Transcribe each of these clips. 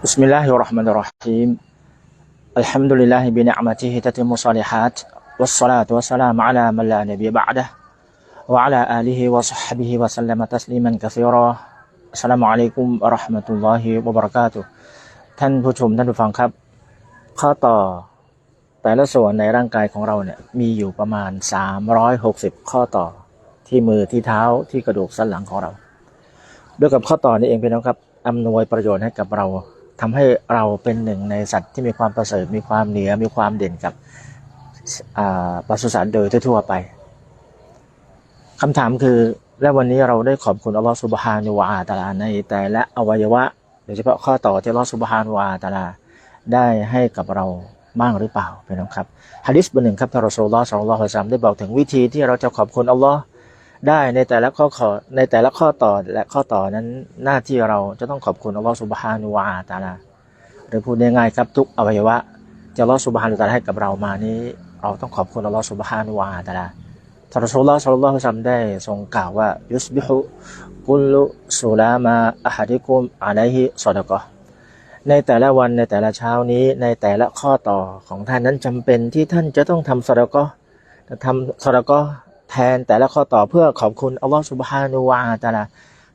بسم الله الرحمن الرحيم الحمد لله بنعمته تتم الصالحات والصلاة والسلام على من لا نبي بعده وعلى آله وصحبه وسلم تسليما كثيرا السلام عليكم ورحمة الله وبركاته ท่านผู้ชมท่านผู้ฟังครับ ข้อต่อแต่ละส่วนในร่างกายของเราเนี่ยมีอยู่ประมาณ 360 ข้อต่อที่มือที่เท้าที่กระดูกสันหลังของเรา ด้วยกับข้อต่อนี้เองพี่น้องครับอำนวยประโยชน์ให้กับเรา ทำให้เราเป็นหนึ่งในสัตว์ที่มีความประเสริฐมีความเหนือมีความเด่นกับปศุสัตว์โดยทั่วไปคำถามคือและวันนี้เราได้ขอบคุณอัลลอฮฺสุบฮานุวาตาลาในแต่ละอวัยวะโดยเฉพาะข้อต่อที่อัลลอฮฺสุบฮานุวาตาลาได้ให้กับเราบ้างหรือเปล่าพี่น้องครับฮะดิษบทหนึ่งครับท่านรอสูลลลอฮ์สัลลัลลอฮุซัมได้บอกถึงวิธีที่เราจะขอบคุณอัลลอฮ์ ได้ในแต่ละข้อขอในแต่ละข้อต่อและข้อต่อนั้นหน้าที่เราจะต้องขอบคุณอัลลอฮ์สุบฮานุวาตาลาหรือพูดง่ายๆครับทุกอวัยวะที่อัลลอฮ์สุบฮานุตาลาให้กับเรามานี้ เราต้องขอบคุณอัลลอฮ์สุบฮานุวาตาลาทารอสูลุลลอฮ์สัลลัลลอฮุซัมได้ทรงกล่าวว่ายุสบิฮุกุลุสุลามาอะฮัดิกุมอะลัยฮิซอดะกอในแต่ละวันในแต่ละเช้านี้ในแต่ละข้อต่อของท่านนั้นจำเป็นที่ท่านจะต้องทำซอดะกอทำซอดะกอ แทนแต่ละข้อต่อเพื่อขอบคุณอัลลอฮ์สุบฮานุวาตาลา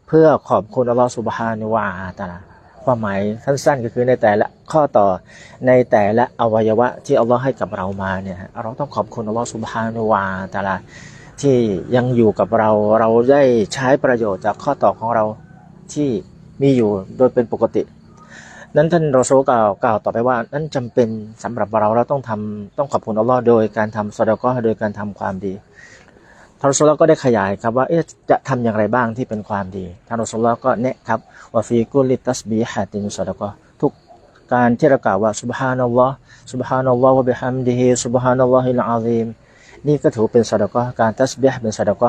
เพื่อขอบคุณอัลลอฮ์สุบฮานุวาตาลาความหมายสั้นๆ ก็คือในแต่ละข้อต่อในแต่ละอวัยวะที่อัลลอฮ์ให้กับเรามาเนี่ยเราต้องขอบคุณอัลลอฮ์สุบฮานุวาตาลาที่ยังอยู่กับเราเราได้ใช้ประโยชน์จากข้อต่อของเราที่มีอยู่โดยเป็นปกติ นั้นท่านรอซูลกล่าวกล่าวต่อไปว่านั้นจำเป็นสำหรับเราเราต้องทำต้องขอบคุณอัลลอฮ์โดยการทำซอดาก็โดยการทำความดี ท่านรอซูลก็ได้ขยายครับว่าจะทำอย่างไรบ้างที่เป็นความดี ท่านรอซูลก็แนะครับว่าฟีกุลิตัสบีฮะตินซอดก็ทุกการที่เรากล่าวว่าสุบฮานัลลอฮ์สุบฮานัลลอฮ์วะบิฮัมดิฮิสุบฮานัลลอฮิลอาซีมนี่ก็ถือเป็นซอดก็การตัสบีฮ์เป็นซอดก็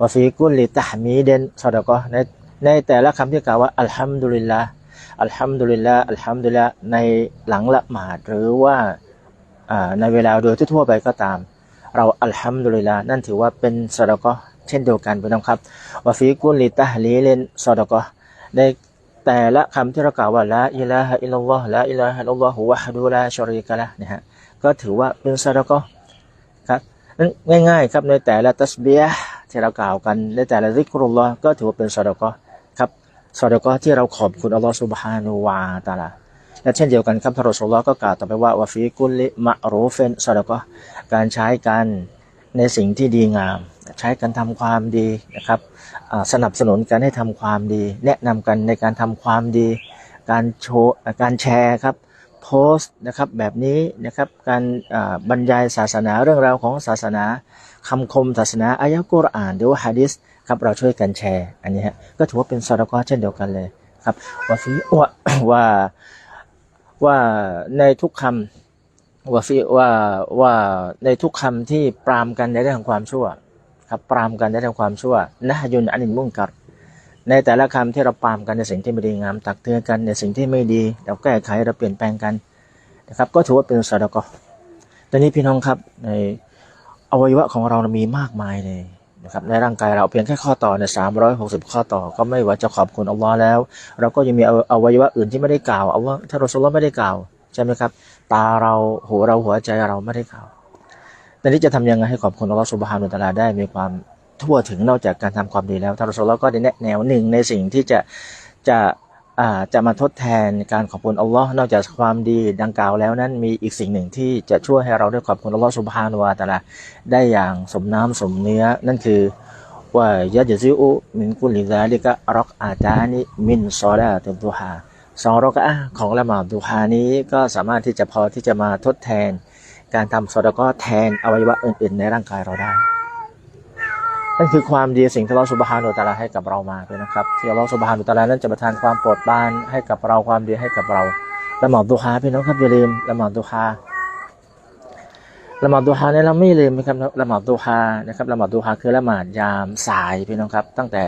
ว่าฟีกุลิตะฮมีเดนซอดก็ในในแต่ละคำที่กล่าวว่าอัลฮัมดุลิลลาอัลฮัมดุลิลลาอัลฮัมดุลิลลาในหลังละหมาดหรือว่าในเวลาโดยทั่วไปก็ตาม เราอัลฮัมดุลิลลาห์นั่นถือว่าเป็นสอดก็เช่นเดียวกันพี่น้องครับวาฟีกุลิตะฮลีเลนสอดก็ในแต่ละคำที่เรากล่าวว่าละอิลาฮะอิลลอฮ์ละอิลาฮะอิลลอฮ์วะฮดูลาชอรีกะละนะฮะก็ถือว่าเป็นสอดก็ครับนั้นง่ายๆครับในแต่ละตัสเบีห์ที่เรากล่าวกันในแต่ละซิกรุลลอฮ์ก็ถือว่าเป็นสอดก็ครับสอดก็ที่เราขอบคุณอัลลอฮฺสุบฮานุวาตาลา และเช่นเดียวกันครับทารสุลลอก็กล่าวต่อไปว่าวาฟีกุลิมะรูเฟนสอดก็การใช้กันในสิ่งที่ดีงาม ใช้กันทำความดีนะครับสนับสนุนการให้ทำความดี แนะนำกันในการทำความดี การโชว์การแชร์ครับโพสต์นะครับแบบนี้นะครับการบรรยายศาสนาเรื่องราวของศาสนาคำคมศาสนาอายะกุรอานหรือว่าฮะดิษครับเราช่วยกันแชร์อันนี้ฮะก็ถือว่าเป็นซอดก็เช่นเดียวกันเลยครับว่าฟีว่าว่า ว่าในทุกคำว่าว่าว่าในทุกคำที่ปรามกันในเรื่องของความชั่วครับปรามกันในเรื่องความชั่วนะยุนอันินมุ่งกัดในแต่ละคำที่เราปรามกันในสิ่งที่ไม่ดีงาม ตักเตือนกันในสิ่งที่ไม่ดีเราแก้ไขเราเปลี่ยนแปลงกันนะครับ ก็ถือว่าเป็นซอดก็ตอนนี้พี่น้องครับในอวัยวะของเรามีมากมายเลย นะครับในร่างกายเราเพียงแค่ข้อต่อเนี่ยสามร้อยหกสิบข้อต่อก็ไม่ว่าจะขอบคุณอัลลอฮ์แล้ว เราก็ยังมีอวัยวะอื่นที่ไม่ได้กล่าวอัลลอฮ์ถ้าเราสุลไม่ได้กล่าวใช่ไหมครับ ตาเราหูเราหัวใจเราไม่ได้กล่าวแต่นี้จะทำยังไงให้ขอบคุณอัลลอฮ์สุบฮานุตะลาได้มีความทั่วถึงนอกจากการทำความดีแล้วท่านรสุลก็ได้แนะแนวหนึ่งในสิ่งที่จะจะ จะมาทดแทนการขอบคุณอัลลอฮ์นอกจากความดีดังกล่าวแล้วนั้นมีอีกสิ่งหนึ่งที่จะช่วยให้เราได้ขอบคุณอัลลอฮ์สุบฮานวาตะลาได้อย่างสมน้ำสมเนื้อนั่นคือว่ายะจซิอุมินกุลิซาลิกะรอกอาตานิมินซอลาตุดุฮาสองรอกะของละหมาดดุฮานี้ก็สามารถที่จะพอที่จะมาทดแทน การทำซอดก็แทนอวัยวะอื่น ๆ ในร่างกายเราได้ นั่นคือความดีสิ่งที่เราสุบฮานุตะลาให้กับเรามาเลยนะครับ ที่เราสุบฮานุตะลานั้นจะประทานความโปรดปรานให้กับเราความดีให้กับเราละหมาดดุฮาพี่น้องครับอย่าลืมละหมาดดุฮาละหมาดดุฮาเนี่ยเราไม่ลืมนะครับละหมาดดุฮานะครับละหมาดดุฮาคือละหมาดยามสายพี่น้องครับ ตั้งแต่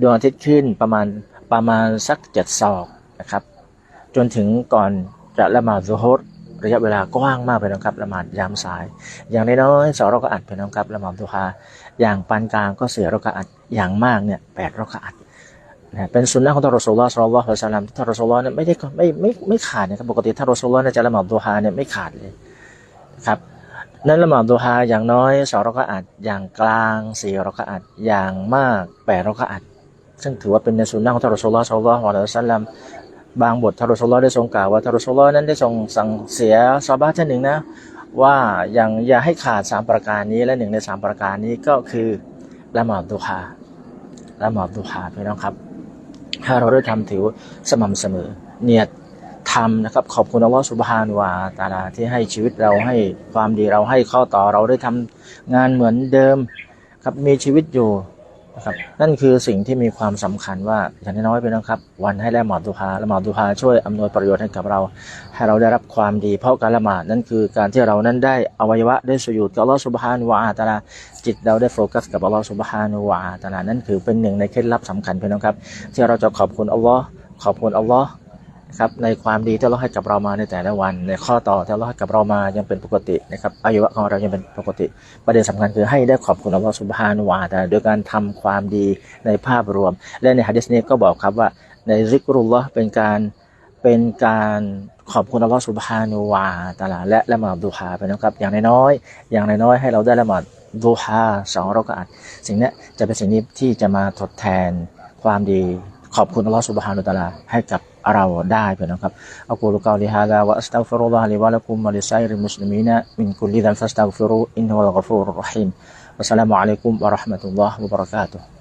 ดวงอาทิตย์ขึ้นประมาณประมาณสักเจ็ดศอกนะครับ จนถึงก่อนจะละหมาดซุฮร ระยะเวลากว้างมากไปนะครับละหมาดยามสาย อย่างน้อยๆสองเราก็อัดไปนะครับละหมาดดุฮาอย่างปานกลางก็เสียเราก็อัดอย่างมากเนี่ยแปดเราก็อัดนะเป็นสุนนะของท่านรอสูลลอฮ์ศ็อลลัลลอฮุอะลัยฮิวะซัลลัมท่านรอสูลลอฮ์เนี่ยไม่ได้ไม่ไม่ไม่ขาดนะครับปกติท่านรอสูลลอฮ์เนี่ยจะละหมาดดูฮาเนี่ยไม่ขาดเลยครับนั้นละหมาดดูฮาอย่างน้อยสองรักอัดอย่างกลางสี่รักอัดอย่างมากแปดรักอัดซึ่งถือว่าเป็นในสุนนะของท่านรอสูลลอฮ์ศ็อลลัลลอฮุอะลัยฮิวะซัลลัม บางบททารอสูลลอได้ทรงกล่าวว่าทารอสูลลอนั้นได้ทรงสั่งเสียซอฮาบะห์ท่านหนึ่งนะว่าอย่างอย่าให้ขาดสามประการนี้และหนึ่งในสามประการนี้ก็คือละหมาดดุฮาละหมาดดุฮาพี่น้องครับ ถ้าเราได้ทำถือสม่ำเสมอ เนียดทำนะครับ ขอบคุณอัลลอฮฺสุบฮานุวาตาลาที่ให้ชีวิตเราให้ความดีเราให้ข้อต่อเราได้ทำงานเหมือนเดิมครับมีชีวิตอยู่ นะครับนั่นคือสิ่งที่มีความสำคัญว่าอย่างน้อยๆพี่น้องครับ วันให้ละหมาดดุฮาละหมาดดุฮาช่วยอำนวยประโยชน์ให้กับเรา ให้เราได้รับความดี เพราะการละหมาดนั่นคือการที่เรานั้นได้อวัยวะได้สุยุดกับอัลลอฮฺสุบฮานุวาตาลาจิตเราได้โฟกัสกับอัลลอฮฺสุบฮานุวาตาลานั่นคือเป็นหนึ่งในเคล็ดลับสำคัญพี่น้องครับ ที่เราจะขอบคุณอัลลอฮ์ขอบคุณอัลลอฮ์ นะครับในความดีที่เราให้กับเรามาในแต่ละวัน ในข้อต่อที่เราให้กับเรามายังเป็นปกตินะครับอายุวะของเรายังเป็นปกติ ประเด็นสำคัญคือให้ได้ขอบคุณอัลลอฮ์สุบฮานุวาตาโดยการทำความดีในภาพรวม และในฮะดิษนี้ก็บอกครับว่าในซิกรุลลอฮ์เป็นการเป็นการขอบคุณอัลลอฮ์สุบฮานุวาตาลาและละหมาดดูฮาไปนะครับ อย่างน้อยๆอย่างน้อยๆให้เราได้ละหมาดดูฮาสองราก็อาจสิ่งนี้จะเป็นสิ่งนี้ที่จะมาทดแทนความดีขอบคุณอัลลอฮ์สุบฮานุตาลาให้กับ เราได้เพื่อนนะครับอักูลุกาลิฮาดาวะอัสตัฆฟิรุลลอฮ์ลิวะลักุมวะลิซัยริลมุสลิมีนมินกุลลิดันฟัสตัฆฟิรุอินนุลกอฟูรุรเราะฮีมวัสสลามุอะลัยกุมวะเราะห์มะตุลลอฮ์วะบะเราะกาตุฮ์